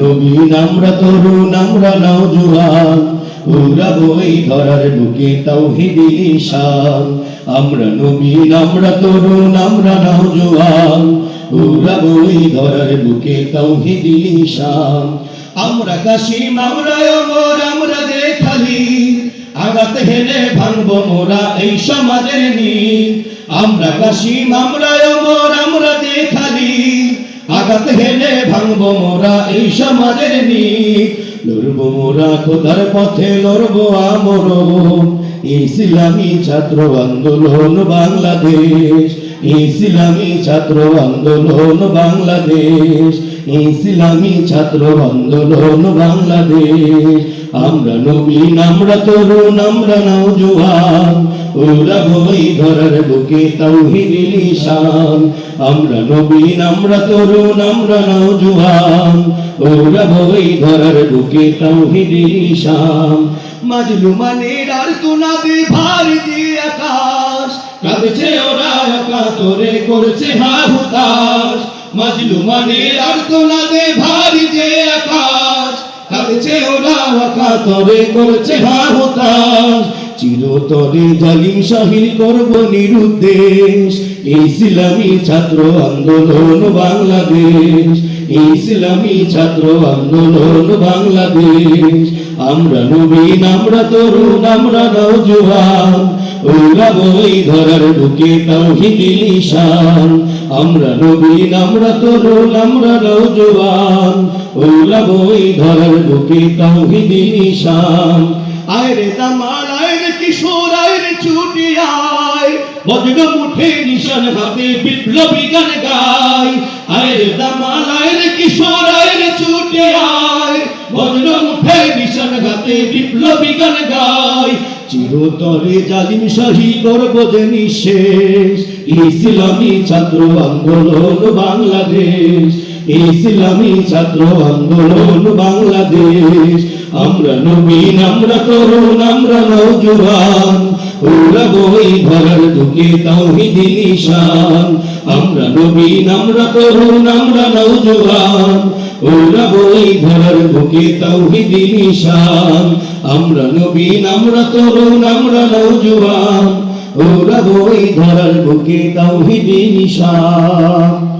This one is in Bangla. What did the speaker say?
নবীন, আমরা তরুণ, আমরা নওজোয়ান। উড়াবো এই ধরার বুকে তাওহিদি নিশান। আমরা নবীন, আমরা তরুণ, আমরা নওজোয়ান। উড়াবো এই ধরার বুকে তাওহিদি নিশান। আমরা কাশিম, আমরা অমর, আমরা দেখালি আঘাত হেলে ভাঙবো মোরা এই সমাজের নীল আমরা কাশিম, আমরা অমর আঘাত হেলে ভাঙব মোরা এই সমাজের নীল লড়ব মোরা খোদার পথে, লড়ব আমরণ। ইসলামী ছাত্র আন্দোলন বাংলাদেশ। ইসলামী ছাত্র আন্দোলন বাংলাদেশ। ইসলামী ছাত্র আন্দোলন বাংলাদেশ। আমরা নবীন, আমরা তরুণ, আমরা নওজোয়ান ওরা ধরার বুকে আমরা নবীন, আমরা তরুণ, আমরা নওজোয়ান ওরা ধরার বুকে আর তুনাবে আকাশ। কাঁদছে ওরা কাতরে করছে হাহুতাস মাজলুমানের আর তুনাবে ভারী যে আকাশ, কাঁদছে ওরা কাতরে করছে হাহুতাস চিরতরে জালিম করব নিরুদ্দেশ। ইসলামী ছাত্র আন্দোলন বাংলাদেশ। ইসলামী ছাত্র আন্দোলন বাংলাদেশ। আমরা নবীন, আমরা তরুণ, আমরা নওজোয়ান। ওরা বই ধরার বুকে তাওহিদি নিশান আমরা নবীন, আমরা তরুণ, আমরা নওজোয়ান। ওরা বই ধরার বুকে তাওহিদি নিশান আয়রে দামাল, আয়রে কিশোর, আয়রে ছুটি আয়। বজ্র মুঠে নিশান হাতে বিপ্লবী গান গায়। বিপ্লবী গান গায় চিরতরে জালিম শাহী করব যে নিঃশেষ। ইসলামী ছাত্র আন্দোলন বাংলাদেশ। ইসলামী ছাত্র আন্দোলন বাংলাদেশ। আমরা নবীন, আমরা তরুণ, আমরা নওজোয়ান ওরা বই ধরার দুঃখে তাওহিদি নিশান। আমরা নবীন, আমরা তরুণ, আমরা নওজোয়ান ওরা বই ধরার বুকে তাওহিদি নিশান। আমরা নবীন আমরা তরুণ, আমরা নওজোয়ান। ওরা বই ধরার বুকে তাওহিদি নিশান।